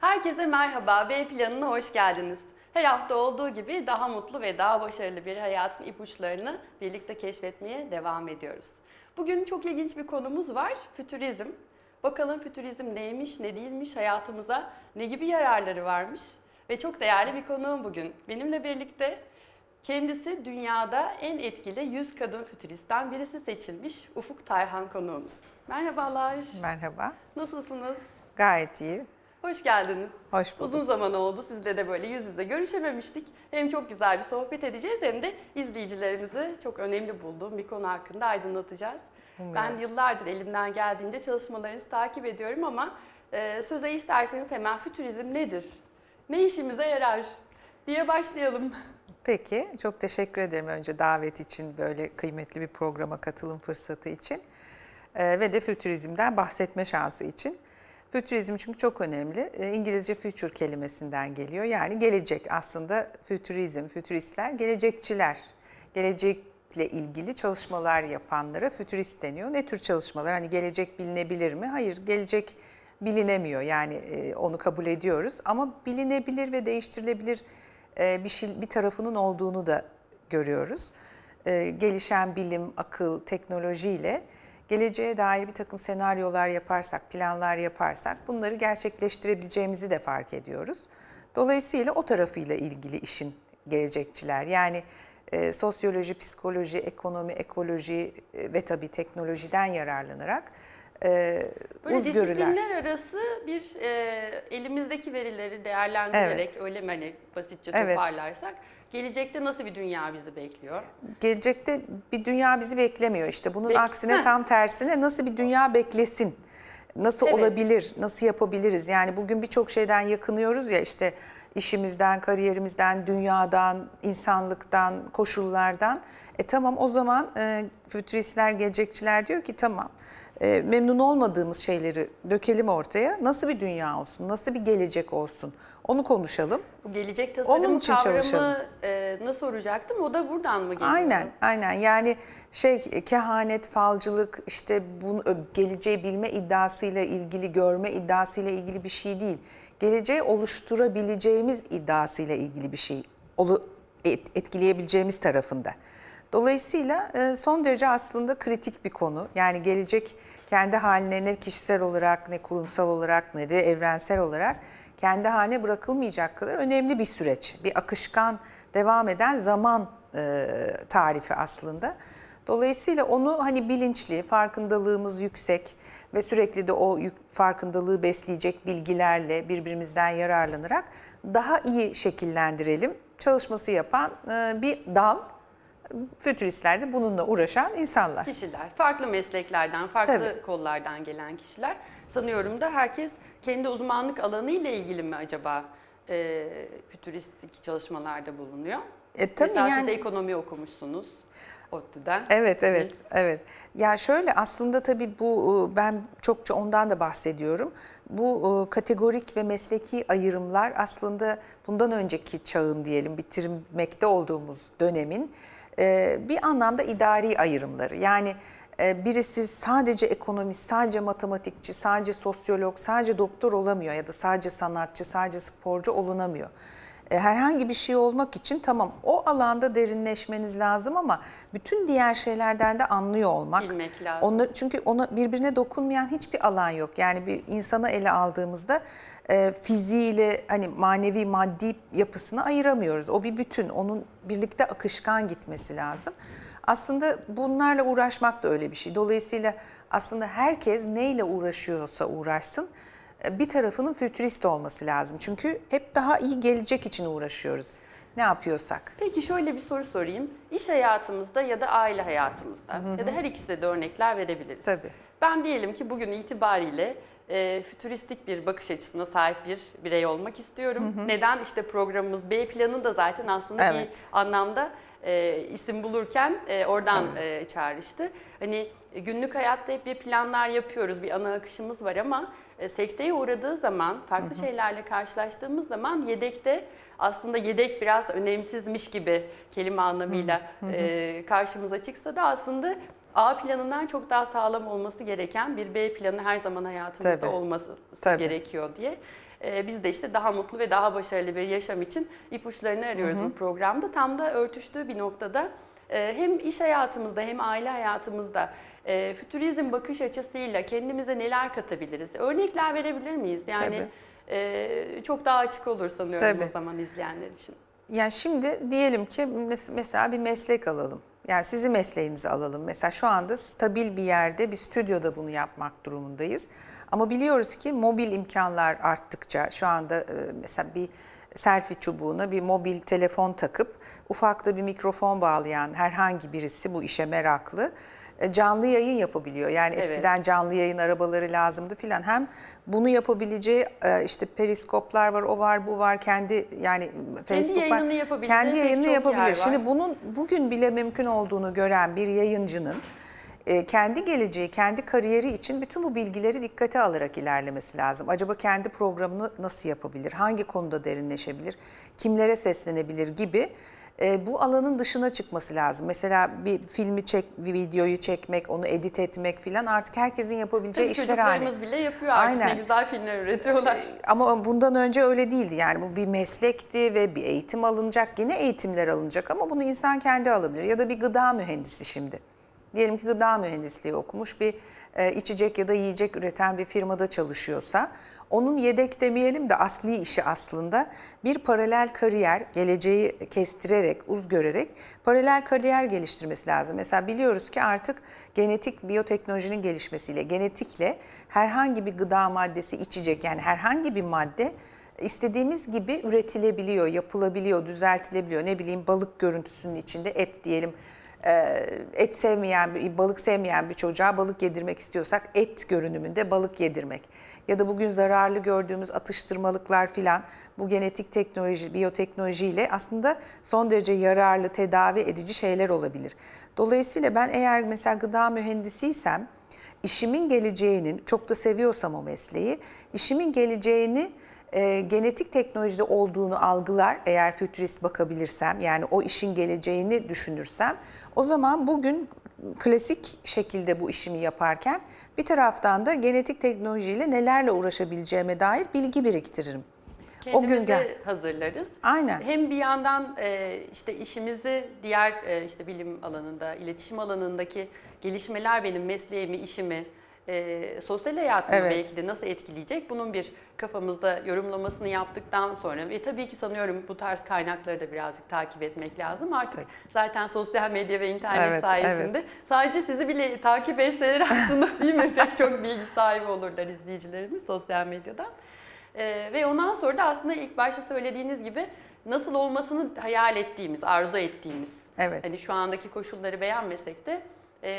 Herkese merhaba, B planına hoş geldiniz. Her hafta olduğu gibi daha mutlu ve daha başarılı bir hayatın ipuçlarını birlikte keşfetmeye devam ediyoruz. Bugün çok ilginç bir konumuz var, fütürizm. Bakalım fütürizm neymiş, ne değilmiş, hayatımıza ne gibi yararları varmış ve çok değerli bir konuğum bugün. Benimle birlikte kendisi dünyada en etkili 100 kadın fütüristten birisi seçilmiş Ufuk Tarhan konuğumuz. Merhabalar, Merhaba. nasılsınız? Gayet iyi. Hoş geldiniz. Hoş bulduk. Uzun zaman oldu sizle de böyle yüz yüze görüşememiştik. Hem çok güzel bir sohbet edeceğiz hem de izleyicilerimizi çok önemli bulduğum bir konu hakkında aydınlatacağız. Umuyorum. Ben yıllardır elimden geldiğince çalışmalarınızı takip ediyorum ama e, söze isterseniz hemen fütürizm nedir? Ne işimize yarar? diye başlayalım. Peki, çok teşekkür ederim önce davet için, böyle kıymetli bir programa katılım fırsatı için Ee, ve de fütürizmden bahsetme şansı için. Fütürizm çünkü çok önemli. Ee, İngilizce future kelimesinden geliyor. Yani gelecek aslında fütürizm, fütüristler, gelecekçiler. Gelecekle ilgili çalışmalar yapanlara fütürist deniyor. Ne tür çalışmalar? Hani gelecek bilinebilir mi? Hayır, gelecek bilinemiyor. Yani e, onu kabul ediyoruz ama bilinebilir ve değiştirilebilir e, bir şey bir tarafının olduğunu da görüyoruz. E, Gelişen bilim, akıl, teknolojiyle geleceğe dair bir takım senaryolar yaparsak, planlar yaparsak bunları gerçekleştirebileceğimizi de fark ediyoruz. Dolayısıyla o tarafıyla ilgili işin gelecekçiler yani e, sosyoloji, psikoloji, ekonomi, ekoloji e, ve tabii teknolojiden yararlanarak e, Böyle uzgörüler. disiplinler arası bir e, elimizdeki verileri değerlendirerek öyle mi hani basitçe Evet. toparlarsak gelecekte nasıl bir dünya bizi bekliyor? Gelecekte bir dünya bizi beklemiyor işte. Bunun Bek- aksine Heh. tam tersine nasıl bir dünya beklesin? Nasıl Evet. olabilir? Nasıl yapabiliriz? Yani bugün birçok şeyden yakınıyoruz ya işte işimizden, kariyerimizden, dünyadan, insanlıktan, koşullardan. E tamam o zaman e, fütüristler, gelecekçiler diyor ki tamam e, memnun olmadığımız şeyleri dökelim ortaya. Nasıl bir dünya olsun? Nasıl bir gelecek olsun? Onu konuşalım. Bu gelecek tasarım Onun için çalışalım. kavramı e, nasıl soracaktım? O da buradan mı geliyor? Aynen, aynen. Yani şey kehanet, falcılık, işte bu geleceği bilme iddiasıyla ilgili, görme iddiasıyla ilgili bir şey değil. Geleceği oluşturabileceğimiz iddiasıyla ilgili bir şey. Olu, et- etkileyebileceğimiz tarafında. Dolayısıyla e, son derece aslında kritik bir konu. Yani gelecek kendi haline ne kişisel olarak, ne kurumsal olarak, ne de evrensel olarak kendi haline bırakılmayacak kadar önemli bir süreç. Bir akışkan, devam eden zaman e, tarifi aslında. Dolayısıyla onu hani bilinçli, farkındalığımız yüksek ve sürekli de o farkındalığı besleyecek bilgilerle birbirimizden yararlanarak daha iyi şekillendirelim. Çalışması yapan e, bir dal, fütüristler de bununla uğraşan insanlar. Kişiler, farklı mesleklerden, farklı Tabii. kollardan gelen kişiler. Sanıyorum da herkes kendi uzmanlık alanı ile ilgili mi acaba e, fütüristik çalışmalarda bulunuyor? E, tabii Mesela siz yani- de ekonomi okumuşsunuz ODTÜ'den. Evet, evet, evet. Ya şöyle aslında tabii bu e, ben çokça ondan da bahsediyorum. Bu e, kategorik ve mesleki ayrımlar aslında bundan önceki çağın diyelim bitirmekte olduğumuz dönemin e, bir anlamda idari ayrımları. Yani e, birisi sadece ekonomist, sadece matematikçi, sadece sosyolog, sadece doktor olamıyor ya da sadece sanatçı, sadece sporcu olunamıyor. E, herhangi bir şey olmak için tamam o alanda derinleşmeniz lazım ama bütün diğer şeylerden de anlıyor olmak. Bilmek lazım. Onlar, çünkü ona birbirine dokunmayan hiçbir alan yok. Yani bir insanı ele aldığımızda e, fiziğiyle hani manevi maddi yapısını ayıramıyoruz. O bir bütün. Onun birlikte akışkan gitmesi lazım. Aslında bunlarla uğraşmak da öyle bir şey. Dolayısıyla aslında herkes neyle uğraşıyorsa uğraşsın bir tarafının fütürist olması lazım. Çünkü hep daha iyi gelecek için uğraşıyoruz. Ne yapıyorsak. Peki şöyle bir soru sorayım. İş hayatımızda ya da aile hayatımızda ya da her ikisine de örnekler verebiliriz. Tabii. Ben diyelim ki bugün itibariyle e, fütüristik bir bakış açısına sahip bir birey olmak istiyorum. Neden? İşte programımız B planı da zaten aslında Evet. bir anlamda e, isim bulurken e, oradan e, çağrıştı. Hani e, günlük hayatta hep bir planlar yapıyoruz, bir ana akışımız var ama e, sekteye uğradığı zaman, farklı şeylerle karşılaştığımız zaman yedekte aslında yedek biraz önemsizmiş gibi kelime anlamıyla e, karşımıza çıksa da aslında A planından çok daha sağlam olması gereken bir B planı her zaman hayatımızda Tabii. olması Tabii. gerekiyor diye. E, biz de işte daha mutlu ve daha başarılı bir yaşam için ipuçlarını arıyoruz bu programda. Tam da örtüştüğü bir noktada e, hem iş hayatımızda hem aile hayatımızda e, fütürizm bakış açısıyla kendimize neler katabiliriz? Örnekler verebilir miyiz? Yani e, çok daha açık olur sanıyorum Tabii. o zaman izleyenler için. Yani şimdi diyelim ki mes- mesela bir meslek alalım. Yani sizi mesleğinizi alalım. Mesela şu anda stabil bir yerde bir stüdyoda bunu yapmak durumundayız. Ama biliyoruz ki mobil imkanlar arttıkça şu anda e, mesela bir selfie çubuğuna bir mobil telefon takıp ufakta bir mikrofon bağlayan herhangi birisi bu işe meraklı canlı yayın yapabiliyor. Yani Evet. eskiden canlı yayın arabaları lazımdı filan. Hem bunu yapabileceği e, işte periskoplar var, o var, bu var. Kendi yani Facebook var. yayınını yapabileceği Kendi pek yayını çok yer yapabilir. Şimdi bunun bugün bile mümkün olduğunu gören bir yayıncının e, kendi geleceği, kendi kariyeri için bütün bu bilgileri dikkate alarak ilerlemesi lazım. Acaba kendi programını nasıl yapabilir? Hangi konuda derinleşebilir? Kimlere seslenebilir gibi e, bu alanın dışına çıkması lazım. Mesela bir filmi çek, bir videoyu çekmek, onu edit etmek filan artık herkesin yapabileceği Tabii işler haline. bile yapıyor artık Aynen. ne güzel filmler üretiyorlar. Ama bundan önce öyle değildi yani bu bir meslekti ve bir eğitim alınacak yine eğitimler alınacak ama bunu insan kendi alabilir ya da bir gıda mühendisi şimdi. Diyelim ki gıda mühendisliği okumuş bir e, içecek ya da yiyecek üreten bir firmada çalışıyorsa onun yedek demeyelim de asli işi aslında bir paralel kariyer, geleceği kestirerek, uz görerek paralel kariyer geliştirmesi lazım. Mesela biliyoruz ki artık genetik biyoteknolojinin gelişmesiyle, genetikle herhangi bir gıda maddesi içecek yani herhangi bir madde istediğimiz gibi üretilebiliyor, yapılabiliyor, düzeltilebiliyor. Ne bileyim balık görüntüsünün içinde et diyelim et sevmeyen, balık sevmeyen bir çocuğa balık yedirmek istiyorsak et görünümünde balık yedirmek. Ya da bugün zararlı gördüğümüz atıştırmalıklar filan bu genetik teknoloji, biyoteknolojiyle aslında son derece yararlı, tedavi edici şeyler olabilir. Dolayısıyla ben eğer mesela gıda mühendisiysem işimin geleceğinin, çok da seviyorsam o mesleği, işimin geleceğini e, genetik teknolojide olduğunu algılar eğer fütürist bakabilirsem yani o işin geleceğini düşünürsem o zaman bugün klasik şekilde bu işimi yaparken bir taraftan da genetik teknolojiyle nelerle uğraşabileceğime dair bilgi biriktiririm. O gün Kendimizi gel. hazırlarız. Aynen. Hem bir yandan e, işte işimizi diğer e, işte bilim alanında, iletişim alanındaki gelişmeler benim mesleğimi, işimi, e, sosyal hayatımı Evet. belki de nasıl etkileyecek? Bunun bir kafamızda yorumlamasını yaptıktan sonra ve tabii ki sanıyorum bu tarz kaynakları da birazcık takip etmek lazım. Artık zaten sosyal medya ve internet Evet, sayesinde sadece sizi bile takip etseler aslında değil mi pek çok bilgi sahibi olurlar izleyicilerimiz sosyal medyadan. Ee, ve ondan sonra da aslında ilk başta söylediğiniz gibi nasıl olmasını hayal ettiğimiz, arzu ettiğimiz. Evet. Hani şu andaki koşulları beğenmesek de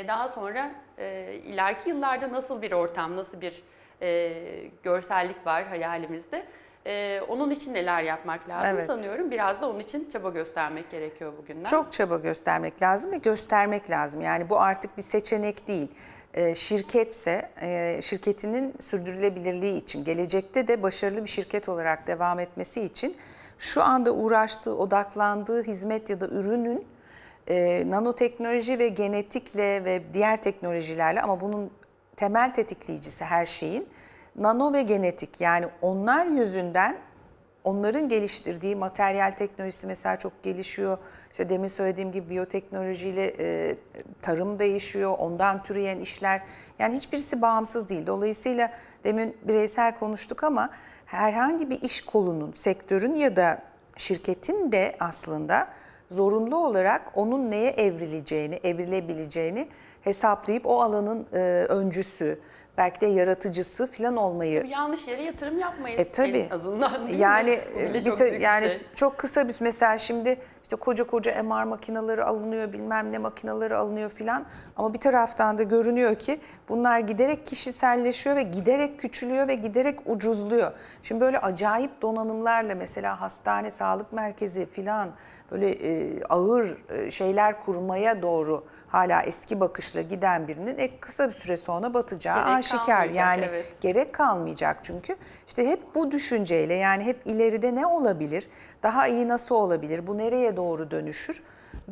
daha sonra e, ileriki yıllarda nasıl bir ortam, nasıl bir e, görsellik var hayalimizde. E, onun için neler yapmak lazım Evet. sanıyorum. Biraz da onun için çaba göstermek gerekiyor bugünler. Çok çaba göstermek lazım ve göstermek lazım. Yani bu artık bir seçenek değil. Ee, şirketse e, şirketinin sürdürülebilirliği için, gelecekte de başarılı bir şirket olarak devam etmesi için şu anda uğraştığı, odaklandığı hizmet ya da ürünün e, nanoteknoloji ve genetikle ve diğer teknolojilerle ama bunun temel tetikleyicisi her şeyin nano ve genetik. Yani onlar yüzünden onların geliştirdiği materyal teknolojisi mesela çok gelişiyor. İşte demin söylediğim gibi biyoteknolojiyle e, tarım değişiyor, ondan türeyen işler. Yani hiçbirisi bağımsız değil. Dolayısıyla demin bireysel konuştuk ama herhangi bir iş kolunun, sektörün ya da şirketin de aslında zorunlu olarak onun neye evrileceğini, evrilebileceğini hesaplayıp o alanın e, öncüsü, belki de yaratıcısı falan olmayı Yanlış yere yatırım yapmayız E, tabii. en azından yani e, bir çok bir yani şey. çok kısa bir mesela şimdi işte koca koca MR makineleri alınıyor, bilmem ne makineleri alınıyor filan ama bir taraftan da görünüyor ki bunlar giderek kişiselleşiyor ve giderek küçülüyor ve giderek ucuzluyor. Şimdi böyle acayip donanımlarla mesela hastane, sağlık merkezi filan böyle e, ağır e, şeyler kurmaya doğru hala eski bakışla giden birinin e, kısa bir süre sonra batacağı Gerek aşikar. Yani evet. gerek kalmayacak çünkü. İşte hep bu düşünceyle yani hep ileride ne olabilir, daha iyi nasıl olabilir, bu nereye doğru dönüşür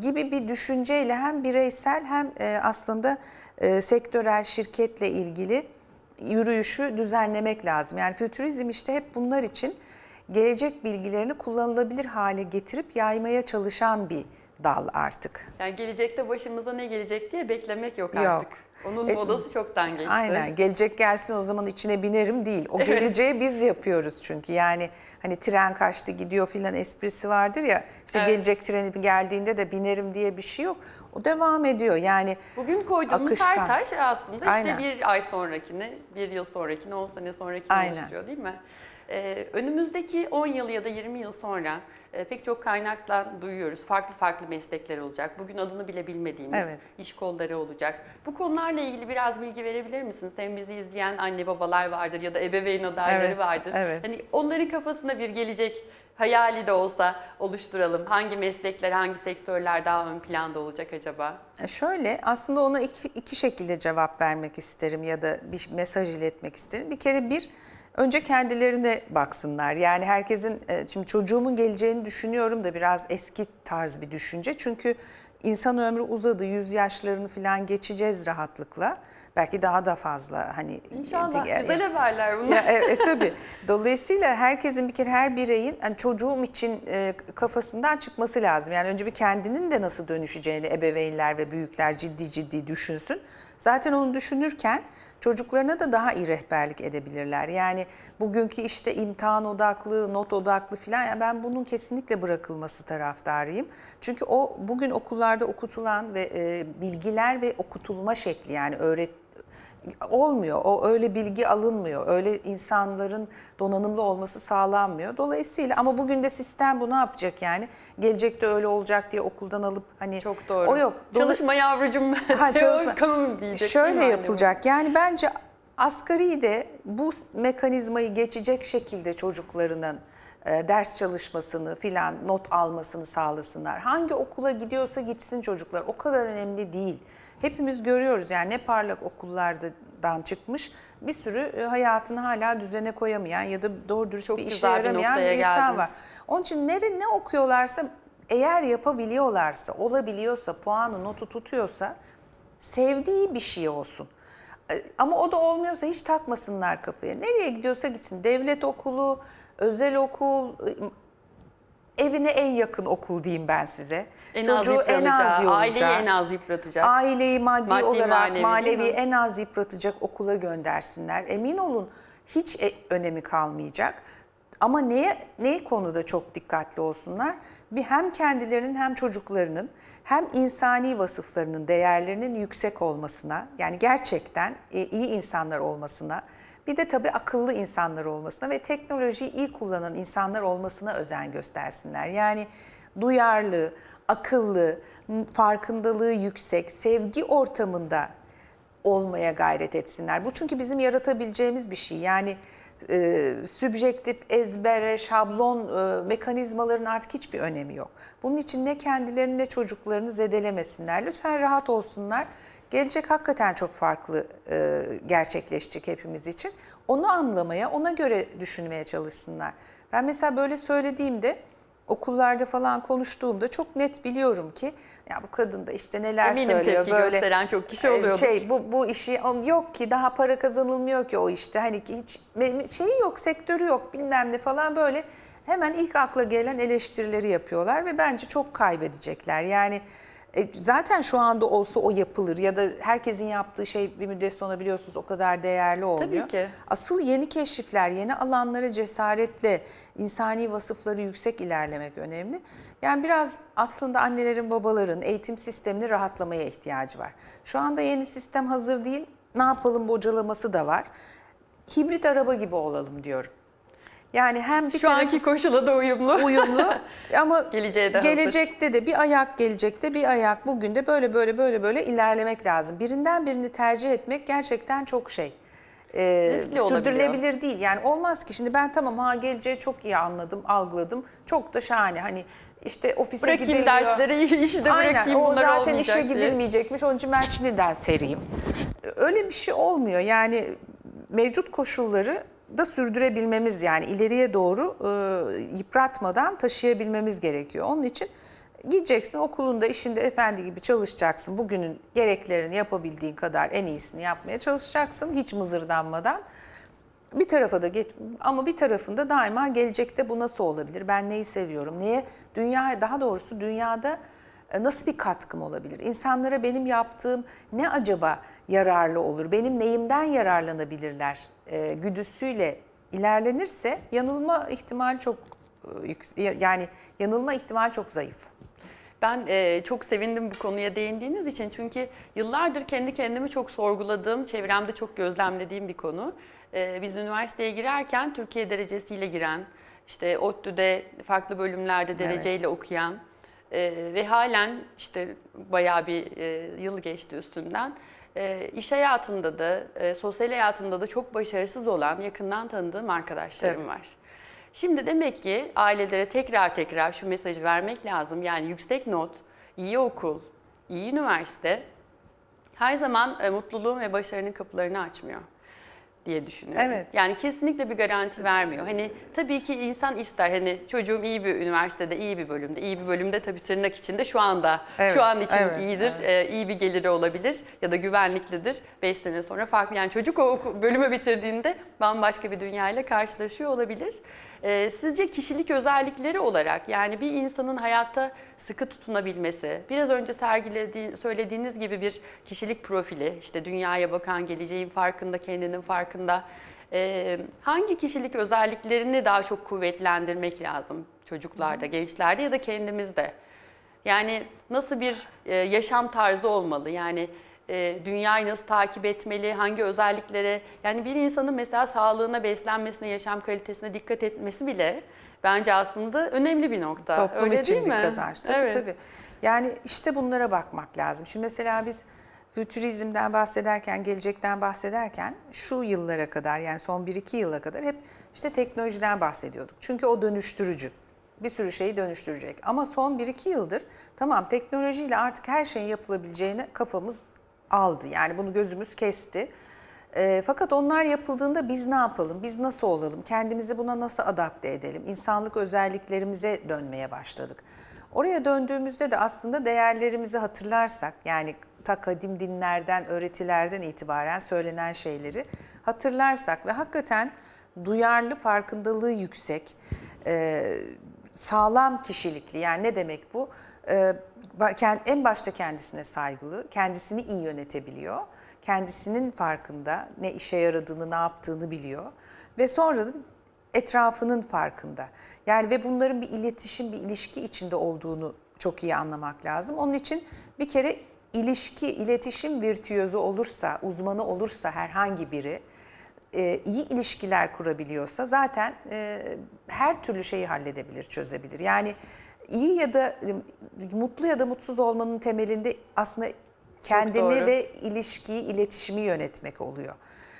gibi bir düşünceyle hem bireysel hem e, aslında e, sektörel şirketle ilgili yürüyüşü düzenlemek lazım. Yani fütürizm işte hep bunlar için gelecek bilgilerini kullanılabilir hale getirip yaymaya çalışan bir dal artık. Yani gelecekte başımıza ne gelecek diye beklemek yok Yok. artık. Onun E, modası çoktan geçti. Aynen. Gelecek gelsin o zaman içine binerim değil. O geleceği biz yapıyoruz çünkü. Yani hani tren kaçtı gidiyor filan esprisi vardır ya. İşte Evet. gelecek treni geldiğinde de binerim diye bir şey yok. O devam ediyor. Yani Bugün koyduğumuz Akışkan. her taş aslında işte Aynen. bir ay sonrakini, bir yıl sonrakini, 10 sene sonrakini Aynen. oluşturuyor değil mi? Ee, önümüzdeki 10 yıl ya da 20 yıl sonra e, pek çok kaynaktan duyuyoruz. Farklı farklı meslekler olacak. Bugün adını bile bilmediğimiz Evet. iş kolları olacak. Bu konularla ilgili biraz bilgi verebilir misiniz? Hem bizi izleyen anne babalar vardır ya da ebeveyn adayları Evet, vardır. evet. Hani onların kafasında bir gelecek hayali de olsa oluşturalım. Hangi meslekler, hangi sektörler daha ön planda olacak acaba? E, Şöyle aslında ona iki, iki şekilde cevap vermek isterim ya da bir mesaj iletmek isterim. Bir kere bir önce kendilerine baksınlar. Yani herkesin e, şimdi çocuğumun geleceğini düşünüyorum da biraz eski tarz bir düşünce. Çünkü insan ömrü uzadı. Yüz yaşlarını falan geçeceğiz rahatlıkla. Belki daha da fazla hani İnşallah. diğer- Güzel haberler bunlar. ya, e, e, tabii. Dolayısıyla herkesin bir kere her bireyin hani çocuğum için e, kafasından çıkması lazım. Yani önce bir kendinin de nasıl dönüşeceğini ebeveynler ve büyükler ciddi ciddi düşünsün. Zaten onu düşünürken çocuklarına da daha iyi rehberlik edebilirler. Yani bugünkü işte imtihan odaklı, not odaklı filan yani ben bunun kesinlikle bırakılması taraftarıyım. Çünkü o bugün okullarda okutulan ve e, bilgiler ve okutulma şekli yani öğret olmuyor. O öyle bilgi alınmıyor. Öyle insanların donanımlı olması sağlanmıyor. Dolayısıyla ama bugün de sistem bu ne yapacak yani? Gelecekte öyle olacak diye okuldan alıp hani Çok doğru. O yok. Çalışma yavrucum. Ha, çalışma. Teorik diyecek. Şöyle yapılacak. Yani bence asgari de bu mekanizmayı geçecek şekilde çocuklarının e, ders çalışmasını filan not almasını sağlasınlar. Hangi okula gidiyorsa gitsin çocuklar. O kadar önemli değil. Hepimiz görüyoruz yani ne parlak okullardan çıkmış bir sürü e, hayatını hala düzene koyamayan ya da doğru dürüst Çok bir işe bir yaramayan noktaya bir insan geldiniz. var. Onun için nere ne okuyorlarsa eğer yapabiliyorlarsa, olabiliyorsa, puanı, notu tutuyorsa sevdiği bir şey olsun. E, Ama o da olmuyorsa hiç takmasınlar kafaya. Nereye gidiyorsa gitsin. Devlet okulu, özel okul, evine en yakın okul diyeyim ben size. En az Çocuğu en az yoracak. aileyi en az yıpratacak. Aileyi maddi, Maddi, olarak, manevi, en az yıpratacak okula göndersinler. Emin olun hiç e- önemi kalmayacak. Ama neye ne konuda çok dikkatli olsunlar? Bir hem kendilerinin hem çocuklarının hem insani vasıflarının değerlerinin yüksek olmasına, yani gerçekten e, iyi insanlar olmasına, bir de tabii akıllı insanlar olmasına ve teknolojiyi iyi kullanan insanlar olmasına özen göstersinler. Yani duyarlı, akıllı, farkındalığı yüksek, sevgi ortamında olmaya gayret etsinler. Bu çünkü bizim yaratabileceğimiz bir şey. Yani e, sübjektif, ezbere, şablon e, mekanizmaların artık hiçbir önemi yok. Bunun için ne kendilerini ne çocuklarını zedelemesinler. Lütfen rahat olsunlar. Gelecek hakikaten çok farklı e, gerçekleşecek hepimiz için. Onu anlamaya, ona göre düşünmeye çalışsınlar. Ben mesela böyle söylediğimde okullarda falan konuştuğumda çok net biliyorum ki ya bu kadın da işte neler Eminim söylüyor tepki böyle gösteren çok kişi e, oluyordur. Şey bu bu işi yok ki daha para kazanılmıyor ki o işte hani ki hiç şeyi yok sektörü yok bilmem ne falan böyle hemen ilk akla gelen eleştirileri yapıyorlar ve bence çok kaybedecekler. Yani e, zaten şu anda olsa o yapılır ya da herkesin yaptığı şey bir müddet sonra biliyorsunuz o kadar değerli olmuyor. Tabii ki. Asıl yeni keşifler, yeni alanlara cesaretle, insani vasıfları yüksek ilerlemek önemli. Yani biraz aslında annelerin, babaların eğitim sistemini rahatlamaya ihtiyacı var. Şu anda yeni sistem hazır değil. Ne yapalım bocalaması da var. Hibrit araba gibi olalım diyorum. Yani hem bir Şu anki koşula da uyumlu. uyumlu ama Geleceğe de hazır. gelecekte de bir ayak gelecekte bir ayak bugün de böyle böyle böyle böyle ilerlemek lazım. Birinden birini tercih etmek gerçekten çok şey. e, Riskli olabiliyor. sürdürülebilir değil. Yani olmaz ki şimdi ben tamam ha geleceği çok iyi anladım, algıladım. Çok da şahane. Hani işte ofise Bırakayım gidiliyor. dersleri, işi de Aynen bırakayım o bunlar zaten işe diye. gidilmeyecekmiş onun için ben şimdiden sereyim. Öyle bir şey olmuyor yani mevcut koşulları da sürdürebilmemiz yani ileriye doğru e, yıpratmadan taşıyabilmemiz gerekiyor. Onun için Gideceksin okulunda, işinde efendi gibi çalışacaksın. Bugünün gereklerini yapabildiğin kadar en iyisini yapmaya çalışacaksın. Hiç mızırdanmadan. Bir tarafa da geç ama bir tarafında daima gelecekte bu nasıl olabilir? Ben neyi seviyorum? Neye dünya daha doğrusu dünyada nasıl bir katkım olabilir? İnsanlara benim yaptığım ne acaba yararlı olur? Benim neyimden yararlanabilirler? E, güdüsüyle ilerlenirse yanılma ihtimali çok e, yani yanılma ihtimali çok zayıf. Ben e, çok sevindim bu konuya değindiğiniz için çünkü yıllardır kendi kendimi çok sorguladığım, çevremde çok gözlemlediğim bir konu. E, biz üniversiteye girerken Türkiye derecesiyle giren, işte ODTÜ'de farklı bölümlerde dereceyle okuyan e, ve halen işte bayağı bir e, yıl geçti üstünden. E, iş hayatında da, e, sosyal hayatında da çok başarısız olan yakından tanıdığım arkadaşlarım Tabii. var. Şimdi demek ki ailelere tekrar tekrar şu mesajı vermek lazım. Yani yüksek not, iyi okul, iyi üniversite her zaman e, mutluluğun ve başarının kapılarını açmıyor diye düşünüyorum. Evet. Yani kesinlikle bir garanti vermiyor. Hani tabii ki insan ister hani çocuğum iyi bir üniversitede, iyi bir bölümde, iyi bir bölümde tabii tırnak içinde şu anda, Evet, şu an için evet, iyidir, e, iyi bir geliri olabilir ya da güvenliklidir. 5 sene sonra farklı yani çocuk o bölümü bitirdiğinde bambaşka bir dünyayla karşılaşıyor olabilir. E, sizce kişilik özellikleri olarak yani bir insanın hayatta sıkı tutunabilmesi, biraz önce sergilediğin, söylediğiniz gibi bir kişilik profili, işte dünyaya bakan, geleceğin farkında, kendinin farkında, e, hangi kişilik özelliklerini daha çok kuvvetlendirmek lazım çocuklarda, gençlerde ya da kendimizde? Yani nasıl bir e, yaşam tarzı olmalı? Yani e, dünyayı nasıl takip etmeli? Hangi özelliklere? Yani bir insanın mesela sağlığına, beslenmesine, yaşam kalitesine dikkat etmesi bile bence aslında önemli bir nokta. Toplum Öyle için değil bir mi? kazanç. Tabii Evet. tabii. Yani işte bunlara bakmak lazım. Şimdi mesela biz fütürizmden bahsederken, gelecekten bahsederken şu yıllara kadar yani son 1-2 yıla kadar hep işte teknolojiden bahsediyorduk. Çünkü o dönüştürücü. Bir sürü şeyi dönüştürecek. Ama son 1-2 yıldır tamam teknolojiyle artık her şeyin yapılabileceğine kafamız aldı. Yani bunu gözümüz kesti. E, fakat onlar yapıldığında biz ne yapalım, biz nasıl olalım, kendimizi buna nasıl adapte edelim, insanlık özelliklerimize dönmeye başladık. Oraya döndüğümüzde de aslında değerlerimizi hatırlarsak, yani ta kadim dinlerden, öğretilerden itibaren söylenen şeyleri hatırlarsak ve hakikaten duyarlı, farkındalığı yüksek, e, sağlam kişilikli, yani ne demek bu? E, en başta kendisine saygılı, kendisini iyi yönetebiliyor kendisinin farkında, ne işe yaradığını, ne yaptığını biliyor ve sonra da etrafının farkında. Yani ve bunların bir iletişim, bir ilişki içinde olduğunu çok iyi anlamak lazım. Onun için bir kere ilişki, iletişim virtüözü olursa, uzmanı olursa herhangi biri e, iyi ilişkiler kurabiliyorsa zaten e, her türlü şeyi halledebilir, çözebilir. Yani iyi ya da e, mutlu ya da mutsuz olmanın temelinde aslında kendini ve ilişkiyi, iletişimi yönetmek oluyor.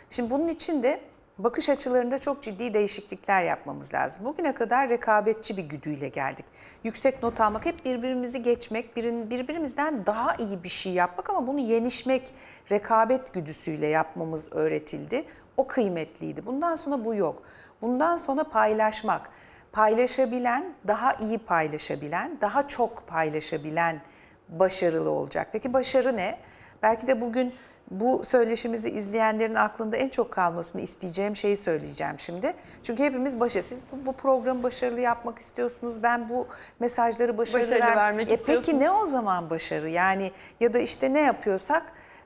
Şimdi bunun için de bakış açılarında çok ciddi değişiklikler yapmamız lazım. Bugüne kadar rekabetçi bir güdüyle geldik. Yüksek not almak, hep birbirimizi geçmek, birin- birbirimizden daha iyi bir şey yapmak ama bunu yenişmek, rekabet güdüsüyle yapmamız öğretildi. O kıymetliydi. Bundan sonra bu yok. Bundan sonra paylaşmak. Paylaşabilen, daha iyi paylaşabilen, daha çok paylaşabilen başarılı olacak. Peki başarı ne? Belki de bugün bu söyleşimizi izleyenlerin aklında en çok kalmasını isteyeceğim şeyi söyleyeceğim şimdi. Çünkü hepimiz başarı. Siz bu, bu programı başarılı yapmak istiyorsunuz. Ben bu mesajları başarılı, Başarılı ver- vermek E Peki ne o zaman başarı? Yani ya da işte ne yapıyorsak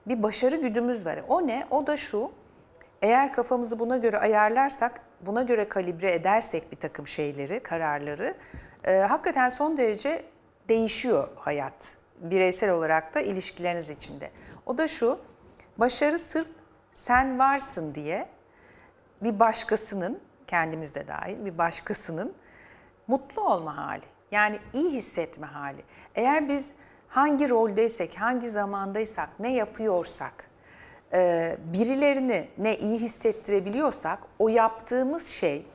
bir başarı güdümüz var. O ne? O da şu. Eğer kafamızı buna göre ayarlarsak, buna göre kalibre edersek bir takım şeyleri, kararları, e, hakikaten son derece değişiyor hayat. Bireysel olarak da ilişkileriniz içinde. O da şu, başarı sırf sen varsın diye bir başkasının, kendimiz de dahil bir başkasının mutlu olma hali. Yani iyi hissetme hali. Eğer biz hangi roldeysek, hangi zamandaysak, ne yapıyorsak, e, birilerini ne iyi hissettirebiliyorsak o yaptığımız şey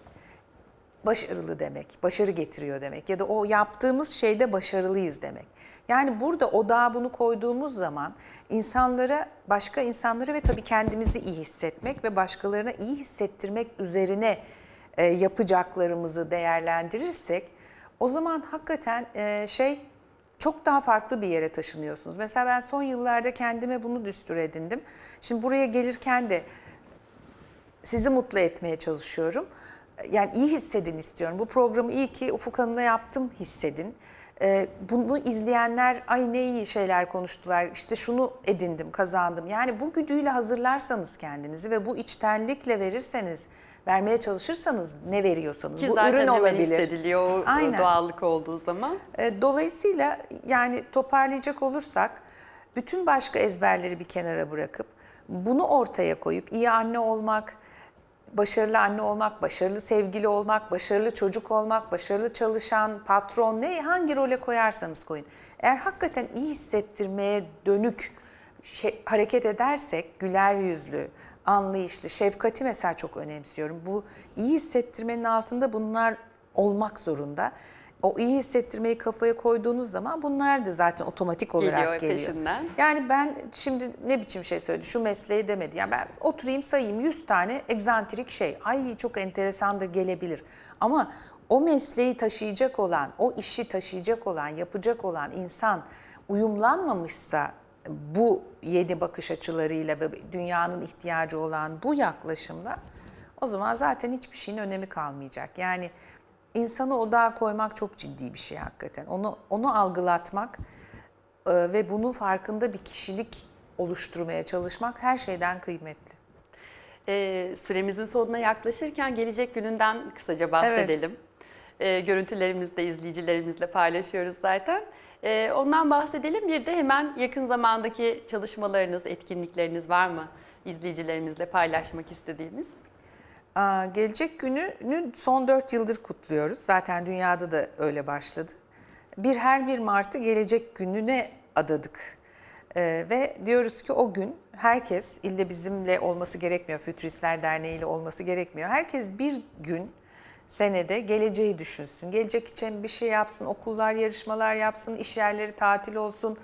başarılı demek, başarı getiriyor demek ya da o yaptığımız şeyde başarılıyız demek. Yani burada odağa bunu koyduğumuz zaman insanlara, başka insanları ve tabii kendimizi iyi hissetmek ve başkalarına iyi hissettirmek üzerine e, yapacaklarımızı değerlendirirsek o zaman hakikaten e, şey çok daha farklı bir yere taşınıyorsunuz. Mesela ben son yıllarda kendime bunu düstur edindim. Şimdi buraya gelirken de sizi mutlu etmeye çalışıyorum. Yani iyi hissedin istiyorum. Bu programı iyi ki Ufuk Hanım'la yaptım hissedin. Ee, Bunu izleyenler ay ne iyi şeyler konuştular, işte şunu edindim, kazandım. Yani bu güdüyle hazırlarsanız kendinizi ve bu içtenlikle verirseniz, vermeye çalışırsanız ne veriyorsanız, Ki bu zaten ürün hemen olabilir. hissediliyor o Aynen. doğallık olduğu zaman. E, Dolayısıyla yani toparlayacak olursak bütün başka ezberleri bir kenara bırakıp bunu ortaya koyup iyi anne olmak, başarılı anne olmak, başarılı sevgili olmak, başarılı çocuk olmak, başarılı çalışan, patron ne hangi role koyarsanız koyun. Eğer hakikaten iyi hissettirmeye dönük şey, hareket edersek güler yüzlü, anlayışlı, şefkati mesela çok önemsiyorum. Bu iyi hissettirmenin altında bunlar olmak zorunda. O iyi hissettirmeyi kafaya koyduğunuz zaman bunlar da zaten otomatik olarak Geliyor geliyor. peşinden. Yani ben şimdi ne biçim şey söyledi, şu mesleği demedi. Yani ben oturayım sayayım 100 tane egzantrik şey. Ay çok enteresan da gelebilir. Ama o mesleği taşıyacak olan, o işi taşıyacak olan, yapacak olan insan uyumlanmamışsa bu yeni bakış açılarıyla ve dünyanın ihtiyacı olan bu yaklaşımla o zaman zaten hiçbir şeyin önemi kalmayacak. Yani insanı odağa koymak çok ciddi bir şey hakikaten. Onu onu algılatmak e, ve bunun farkında bir kişilik oluşturmaya çalışmak her şeyden kıymetli. Ee, süremizin sonuna yaklaşırken gelecek gününden kısaca bahsedelim. Ee, görüntülerimizi de izleyicilerimizle paylaşıyoruz zaten. Ee, ondan bahsedelim. Bir de hemen yakın zamandaki çalışmalarınız, etkinlikleriniz var mı izleyicilerimizle paylaşmak istediğimiz? Aa, Gelecek gününü son 4 yıldır kutluyoruz. Zaten dünyada da öyle başladı. Bir her bir Mart'ı gelecek gününe adadık. Ee, ve diyoruz ki o gün herkes, ille bizimle olması gerekmiyor, Fütüristler Derneği ile olması gerekmiyor. Herkes bir gün senede geleceği düşünsün. Gelecek için bir şey yapsın, okullar yarışmalar yapsın, iş yerleri tatil olsun.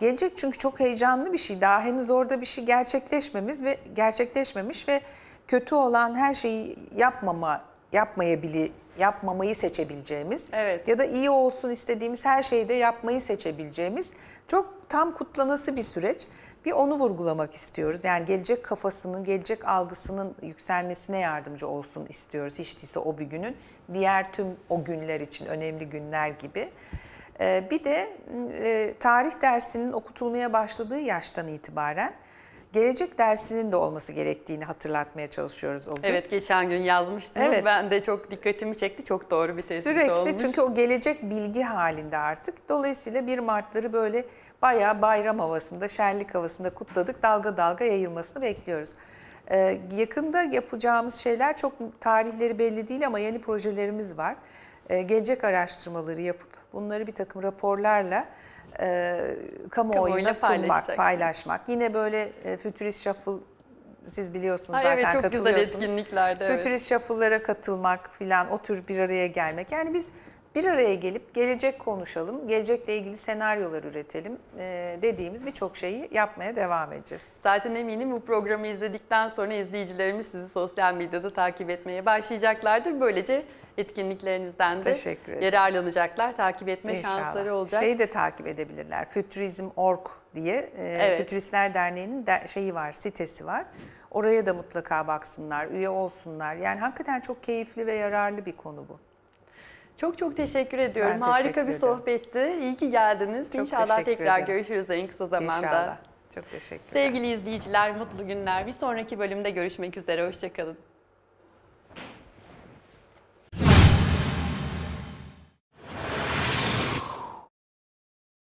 Gelecek çünkü çok heyecanlı bir şey. Daha henüz orada bir şey gerçekleşmemiş ve gerçekleşmemiş ve kötü olan her şeyi yapmama, yapmayabili, yapmamayı seçebileceğimiz Evet. ya da iyi olsun istediğimiz her şeyi de yapmayı seçebileceğimiz çok tam kutlanası bir süreç. Bir onu vurgulamak istiyoruz. Yani gelecek kafasının, gelecek algısının yükselmesine yardımcı olsun istiyoruz. Hiç değilse o bir günün. Diğer tüm o günler için önemli günler gibi. Ee, Bir de e, tarih dersinin okutulmaya başladığı yaştan itibaren gelecek dersinin de olması gerektiğini hatırlatmaya çalışıyoruz o gün. Evet geçen gün yazmıştınız. Evet. Ben de çok dikkatimi çekti. Çok doğru bir tespit Sürekli olmuş. çünkü o gelecek bilgi halinde artık. Dolayısıyla 1 Mart'ları böyle bayağı bayram havasında, şenlik havasında kutladık. Dalga dalga yayılmasını bekliyoruz. Ee, yakında yapacağımız şeyler çok tarihleri belli değil ama yeni projelerimiz var. Ee, gelecek araştırmaları yapıp bunları bir takım raporlarla e, kamuoyuna Kamuoyuyla sunmak, paylaşmak. Yine böyle e, Futurist Shuffle siz biliyorsunuz Ay, zaten evet çok güzel katılıyorsunuz. etkinliklerde. Evet. Futurist shuffle'lara katılmak filan o tür bir araya gelmek. Yani biz bir araya gelip gelecek konuşalım, gelecekle ilgili senaryolar üretelim e, dediğimiz birçok şeyi yapmaya devam edeceğiz. Zaten eminim bu programı izledikten sonra izleyicilerimiz sizi sosyal medyada takip etmeye başlayacaklardır. Böylece etkinliklerinizden de Teşekkür ederim. yararlanacaklar, takip etme İnşallah. şansları olacak. Şeyi de takip edebilirler. Futurizm.org diye e, Evet. Füturistler Derneği'nin de, şeyi var, sitesi var. Oraya da mutlaka baksınlar, üye olsunlar. Yani hakikaten çok keyifli ve yararlı bir konu bu. Çok çok teşekkür ediyorum. Ben Harika teşekkür bir ederim. sohbetti. İyi ki geldiniz. Çok İnşallah tekrar ederim. görüşürüz en kısa zamanda. İnşallah. Çok teşekkürler. Sevgili izleyiciler, mutlu günler. Bir sonraki bölümde görüşmek üzere. Hoşçakalın.